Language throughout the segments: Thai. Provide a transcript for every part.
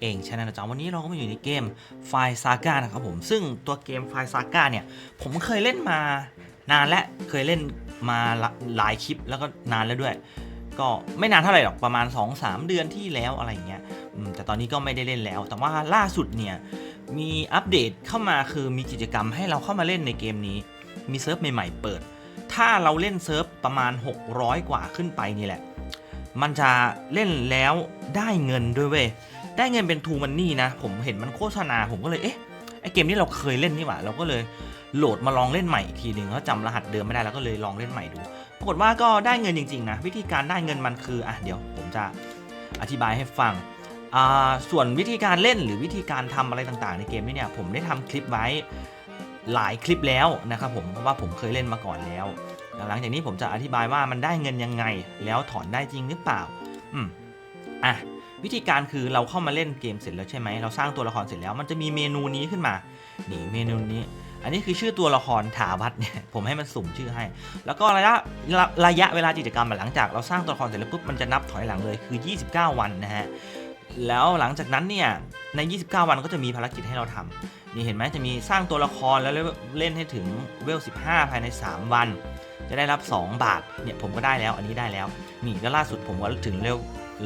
เองชนะนะจ๊ะวันนี้เราก็มาอยู่ในเกมไฟซาก้านะครับผม ซึ่งตัวเกมไฟซาก้าเนี่ย ผมเคยเล่นมานานและเคยเล่นมาหลายคลิปแล้วก็นานแล้วด้วย ก็ไม่นานเท่าไหร่หรอกประมาณ 2-3 เดือนที่แล้วอะไรอย่างเงี้ยแต่ตอนนี้ก็ไม่ได้เล่นแล้ว แต่ว่าล่าสุดเนี่ยมีอัปเดตเข้ามาคือมีกิจกรรมให้เราเข้ามาเล่นในเกมนี้ มีเซิร์ฟใหม่ๆเปิด ถ้าเราเล่นเซิร์ฟประมาณ 600 กว่าขึ้นไปนี่แหละ มันจะเล่นแล้วได้เงินด้วยเว้ย ได้เงินเป็นทูมันนี่นะ ผมเห็นมันโฆษณาผมก็เลยเอ๊ะไอเกมนี้เราเคยเล่นนี่หว่าเราก็เลยโหลดมาลองเล่นใหม่อีกทีหนึ่งแล้วจำรหัสเดิมไม่ได้แล้วก็เลยลองเล่นใหม่ดูปรากฏว่าก็ได้เงินจริงๆนะวิธีการได้เงินมันคืออะเดี๋ยวผมจะอธิบายให้ฟังอ่าส่วนวิธีการเล่นหรือวิธีการทำอะไรต่างๆ ในเกมนี้เนี่ยผมได้ทำคลิปไว้หลายคลิปแล้วนะครับผมเพราะว่าผมเคยเล่นมาก่อนแล้ว หลังจากนี้ผมจะอธิบายว่ามันได้เงินยังไง แล้วถอนได้จริงหรือเปล่า อืมอะ วิธีการคือเราเข้ามาเล่นเกมเสร็จแล้วใช่ไหมเราสร้างตัวละครเสร็จแล้ว มันจะมีเมนูนี้ขึ้นมานี่เมนูนี้ อันนี้คือชื่อตัวละครถาวัตเนี่ยผมให้มันสุ่มชื่อให้ แล้วก็ระยะระระยะเวลากิจกรรมหลังจากเราสร้างตัวละครเสร็จแล้วปุ๊บมันจะนับถอยหลังเลยคือ 29 วันนะฮะแล้วหลังจากนั้นเนี่ยใน 29 วันก็จะมีภารกิจให้เราทำนี่เห็นไหมจะมีสร้างตัวละครแล้วเล่นให้ถึงเวล 15 ภายใน 3 วัน จะได้รับ 2 บาทเนี่ยผมก็ได้แล้วอันนี้ได้แล้ว นี่ก็ล่าสุดผมก็ถึงเลเวล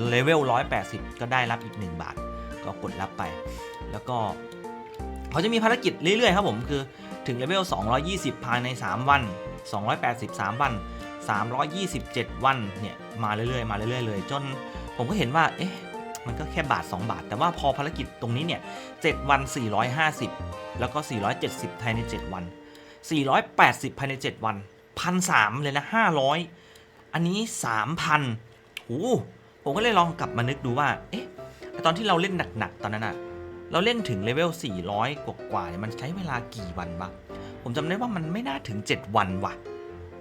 เลเวล 180 ก็ได้รับอีก 1 บาท ก็กดรับไป แล้วก็เขาจะมีภารกิจเรื่อยๆครับผมคือถึงเลเวล 220 ภายใน 3 วัน 283 วัน 327 วันเนี่ยมาเรื่อยๆ มาเรื่อยๆ เลย จนผมก็เห็นว่าเอ๊ะมันก็แค่บาท 2 บาท แต่ว่าพอภารกิจตรงนี้เนี่ย 7 วัน 450 แล้วก็ 470 ภายใน 7 วัน 480 ภายใน 7 วัน 1,300 เลยนะ 500 อันนี้ 3,000โอ้ ผมก็เลยลองกลับมานึกดูว่า เอ๊ะ ตอนที่เราเล่นหนักๆ ตอนนั้นอะเราเล่นถึงเลเวล 400 กว่าๆเนี่ยมันใช้เวลากี่วันวะผมจำได้ว่ามันไม่น่าถึง 7 วันว่ะ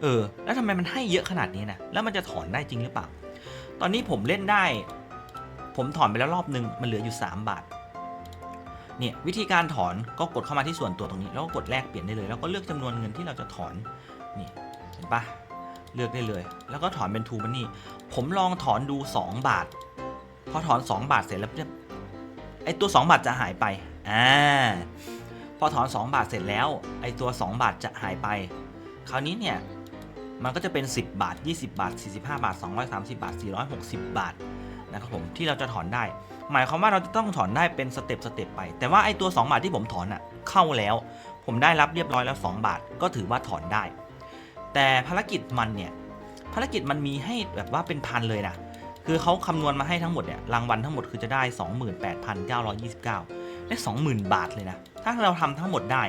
เออ แล้วทำไมมันให้เยอะขนาดนี้นะ แล้วมันจะถอนได้จริงหรือเปล่า ตอนนี้ผมเล่นได้ ผมถอนไปแล้วรอบนึง มันเหลืออยู่ 3 บาท เนี่ยวิธีการถอนก็กดเข้ามาที่ส่วนตัวตรงนี้ แล้วก็กดแลกเปลี่ยนได้เลย แล้วก็เลือกจำนวนเงินที่เราจะถอน นี่ เห็นปะ เลือกได้เลย แล้วก็ถอนเป็นทูมันนี่ผมลองถอนดู 2 บาท พอถอน 2 บาทเสร็จแล้วเนี่ยไอตัว 2 บาทจะหายไปอ่าพอถอน 2 บาทเสร็จแล้ว ไอตัว 2 บาทจะหายไป คราวนี้เนี่ยมันก็จะเป็น 10 บาท 20 บาท 45 บาท 230 บาท 460 บาทนะครับผมที่เราจะถอนได้ หมายความว่าเราจะต้องถอนได้เป็นสเต็ปสเต็ปไป แต่ว่าไอตัว 2 บาทที่ผมถอนอะ่ะเข้าแล้ว ผมได้รับเรียบร้อยแล้ว 2 บาทก็ถือว่าถอนได้ แต่ภารกิจมันเนี่ยภารกิจมันมีให้แบบว่าเป็นพันเลยนะคือเขาคำนวณมาให้ทั้งหมดเนี่ยรางวัลทั้งหมดคือจะได้ 28,929 ได้ 20,000 บาทเลยนะ ถ้าเราทำทั้งหมดได้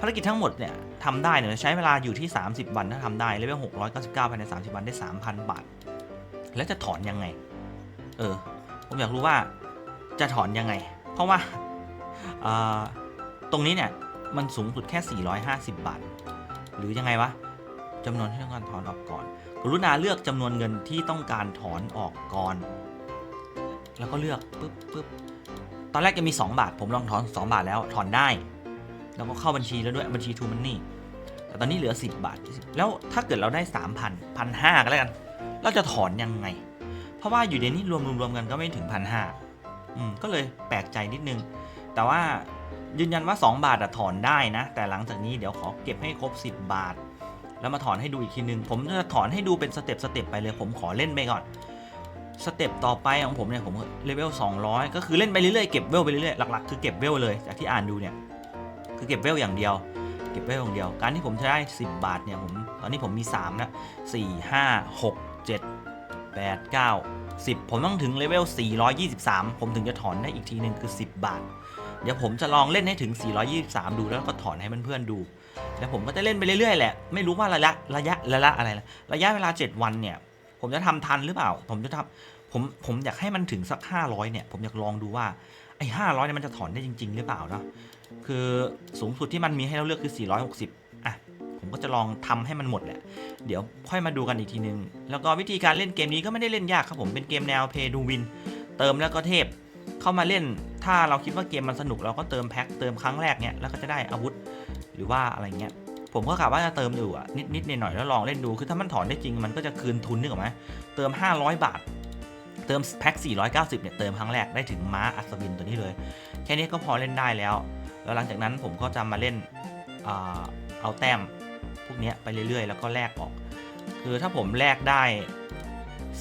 ภารกิจทั้งหมดเนี่ยทำได้เนี่ยใช้เวลาอยู่ที่ 30 วันถ้าทำได้เลเวล699ภายใน 30 วันได้ 3,000 บาท แล้วจะถอนยังไง เออ ผมอยากรู้ว่าจะถอนยังไง เพราะว่าอ่าตรงนี้เนี่ยมันสูงสุดแค่ 450 บาท หรือยังไงวะ จำนวนที่ต้องการถอนออกก่อน กรุณาเลือกจำนวนเงินที่ต้องการถอนออกก่อน แล้วก็เลือกปึ๊บปึ๊บตอนแรกจะมี 2 บาท ผมลองถอน 2 บาทแล้วถอนได้ แล้วก็เข้าบัญชีแล้วด้วยบัญชีทูมันนี่แต่ตอนนี้เหลือ 10 บาท แล้วถ้าเกิดเราได้ 3,000พันห้าก็แล้วกัน เราจะถอนยังไง เพราะว่าอยู่ในนี้รวมรวมๆกันก็ไม่ถึงพันห้าอืมก็เลยแปลกใจนิดนึง แต่ว่ายืนยันว่า 2 บาทอะถอนได้นะ แต่หลังจากนี้เดี๋ยวขอเก็บให้ครบ 10 บาท แล้วมาถอนให้ดูอีกทีนึง ผมจะถอนให้ดูเป็นสเต็ปสเต็ปไปเลย ผมขอเล่นไปก่อน สเต็ปต่อไปของผมเนี่ยผมเลเวล200 ก็คือเล่นไปเรื่อยๆเก็บเวลไปเรื่อยๆหลักๆคือเก็บเวลเลยจากที่อ่านดูเนี่ยคือเก็บเวลอย่างเดียวเก็บเวลอย่างเดียว การที่ผมจะได้ 10 บาทเนี่ยผมตอนนี้ผมมี3แล้ว4 5 6 7 8 9 10 ผมต้องถึงเลเวล423 ผมถึงจะถอนได้อีกทีหนึ่งคือ 10 บาท เดี๋ยวผมจะลองเล่นให้ถึง 423 ดูแล้วก็ถอนให้เพื่อนๆดู แล้วผมก็จะเล่นไปเรื่อยๆแหละ ไม่รู้ว่าระยะระยะระยะอะไรนะระยะเวลา 7 วันเนี่ย ผมจะทำทันหรือเปล่า ผมจะทำผมผมอยากให้มันถึงสัก 500 เนี่ย ผมอยากลองดูว่าไอ้500เนี่ยมันจะถอนได้จริง ๆ หรือเปล่าเนาะ คือสูงสุดที่มันมีให้เราเลือกคือ 460 อะ ผมก็จะลองทำให้มันหมดแหละ เดี๋ยวค่อยมาดูกันอีกทีนึง แล้วก็วิธีการเล่นเกมนี้ก็ไม่ได้เล่นยากครับผม เป็นเกมแนว Pay to Win เติมแล้วก็เทพ เข้ามาเล่น ถ้าเราคิดว่าเกมมันสนุกเราก็เติมแพ็คเติมครั้งแรกเนี่ยแล้วก็จะได้อาวุธหรือว่าอะไรเงี้ยผมก็กะว่าจะเติมอยู่อะนิดนิดหน่อยๆแล้วลองเล่นดูคือถ้ามันถอนได้จริงมันก็จะคืนทุนนึกออกไหมเติม 500 บาท เติมแพ็ค490เนี่ยเติมครั้งแรกได้ถึงม้าอัศวินตัวนี้เลย แค่นี้ก็พอเล่นได้แล้ว แล้วหลังจากนั้นผมก็จะมาเล่นเอาแต้มพวกเนี้ยไปเรื่อยๆ แล้วก็แลกออก คือถ้าผมแลกได้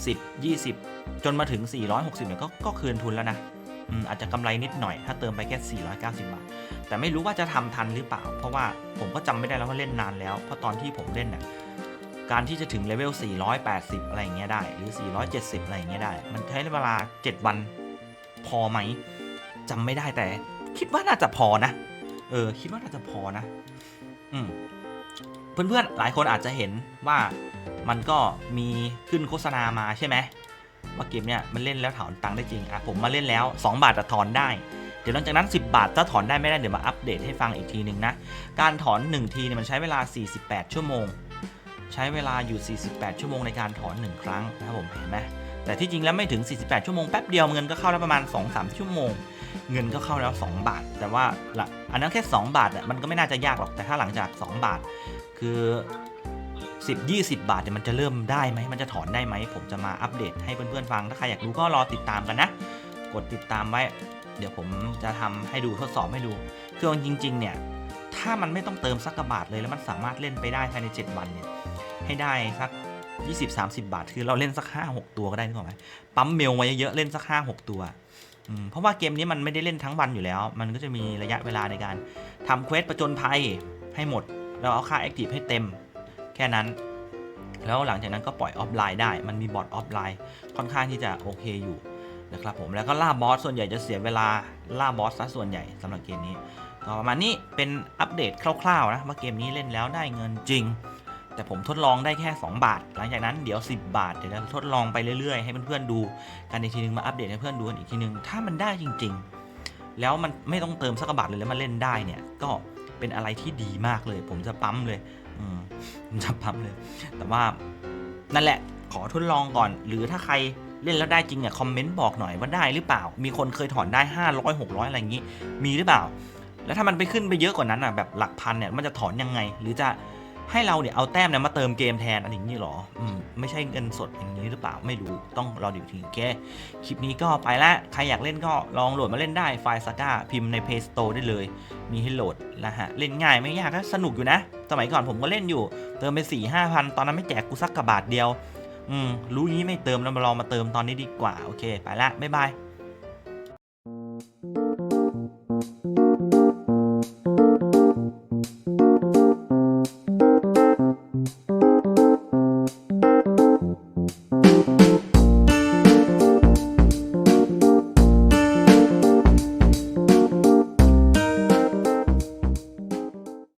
10 20 จนมาถึง 460เนี่ยก็ก็คืนทุนแล้วนะ อาจจะกำไรนิดหน่อย ถ้าเติมไปแค่ 490 บาท แต่ไม่รู้ว่าจะทำทันหรือเปล่า เพราะว่าผมก็จำไม่ได้แล้วว่าเล่นนานแล้ว เพราะตอนที่ผมเล่นเนี่ยการที่จะถึงเลเวล 480 อะไรอย่างเงี้ยได้ หรือ 470 อะไรอย่างเงี้ยได้ มันใช้เวลา 7 วันพอไหมจำไม่ได้แต่ คิดว่าน่าจะพอนะ เออ คิดว่าน่าจะพอนะ อืมเพื่อนๆหลายคนอาจจะเห็นว่ามันก็มีขึ้นโฆษณามาใช่ไหม ว่าเกมเนี่ยมันเล่นแล้วถอนตังค์ได้จริงอะผมมาเล่นแล้ว 2 บาทจะถอนได้ เดี๋ยวหลังจากนั้น 10 บาทถ้าถอนได้ไม่ได้เดี๋ยวมาอัปเดตให้ฟังอีกทีหนึ่งนะการถอน 1 ทีเนี่ยมันใช้เวลา 48 ชั่วโมง ใช้เวลาอยู่ 48 ชั่วโมงในการถอน 1 ครั้งนะครับผมเห็นไหมแต่ที่จริงแล้วไม่ถึง 48 ชั่วโมงแป๊บเดียวเงินก็เข้าแล้วประมาณ 2-3 ชั่วโมง เงินก็เข้าแล้ว 2 บาท แต่ว่าละอันนั้นแค่ 2 บาทเนี่ยมันก็ไม่น่าจะยากหรอกแต่ถ้าหลังจาก 2 บาท คือ 10 20 บาทเนี่ยมันจะเริ่มได้ไหมมันจะถอนได้ไหม ผมจะมาอัปเดตให้เพื่อนๆฟัง ถ้าใครอยากรู้ก็รอติดตามกันนะ กดติดตามไว้ เดี๋ยวผมจะทำให้ดูทดสอบให้ดู คือจริง ๆ เนี่ย ถ้ามันไม่ต้องเติมสักกระบาทเลยแล้วมันสามารถเล่นไปได้ภายใน 7 วันเนี่ย ให้ได้สัก20-30 บาท คือเราเล่นสัก 5-6 ตัวก็ได้นึกออกไหมปั๊มเมลมาเยอะๆเล่นสัก 5-6 ตัวเพราะว่าเกมนี้มันไม่ได้เล่นทั้งวันอยู่แล้ว มันก็จะมีระยะเวลาในการทำเควสประจนภัยให้หมดแล้วเอาค่าแอคทีฟให้เต็ม แค่นั้น แล้วหลังจากนั้นก็ปล่อยออฟไลน์ได้ มันมีบอทออฟไลน์ค่อนข้างที่จะโอเคอยู่นะครับผมแล้วก็ล่าบอสส่วนใหญ่จะเสียเวลาล่าบอสซะส่วนใหญ่สำหรับเกมนี้ก็ประมาณนี้เป็นอัปเดตคร่าวๆนะว่าเกมนี้เล่นแล้วได้เงินจริง แต่ผมทดลองได้แค่ 2 บาท หลังจากนั้นเดี๋ยว 10 บาท เดี๋ยวจะทดลองไปเรื่อยๆ ให้เพื่อนๆดูกันอีกทีนึงมาอัปเดตให้เพื่อนดูกันอีกทีนึงถ้ามันได้จริง ๆ แล้วมันไม่ต้องเติมสักบาทเลยแล้วมาเล่นได้เนี่ยก็เป็นอะไรที่ดีมากเลย ผมจะปั๊มเลย จะปั๊มเลย แต่ว่านั่นแหละขอทดลองก่อน หรือถ้าใครเล่นแล้วได้จริงเนี่ยคอมเมนต์บอกหน่อยว่าได้หรือเปล่า มีคนเคยถอนได้ 500 600 อะไรอย่างนี้ มีหรือเปล่า แล้วถ้ามันไปขึ้นไปเยอะกว่านั้นอะแบบหลักพันเนี่ยมันจะถอนยังไง หรือจะ ให้เราเนี่ยเอาแต้มเนี่ยมาเติมเกมแทนอะไรอย่างนี้หรออืมไม่ใช่เงินสดอย่างนี้หรือเปล่าไม่รู้ต้องรอดูทีโอเคลิปนี้ก็ไปละใครอยากเล่นก็ลองโหลดมาเล่นได้ไฟล์สก้าพิมพ์ใน Play Store ได้เลย มีให้โหลดนะฮะเล่นง่ายไม่ยากก็สนุกอยู่นะ สมัยก่อนผมก็เล่นอยู่ เติมไป4ี่ห้าพันตอนนั้นไม่แจกกูสักกระบาทเดียวอืมรู้งี้ไม่เติมแล้วมาลองมาเติมตอนนี้ดีกว่าโอเค ไปละบ๊ายบาย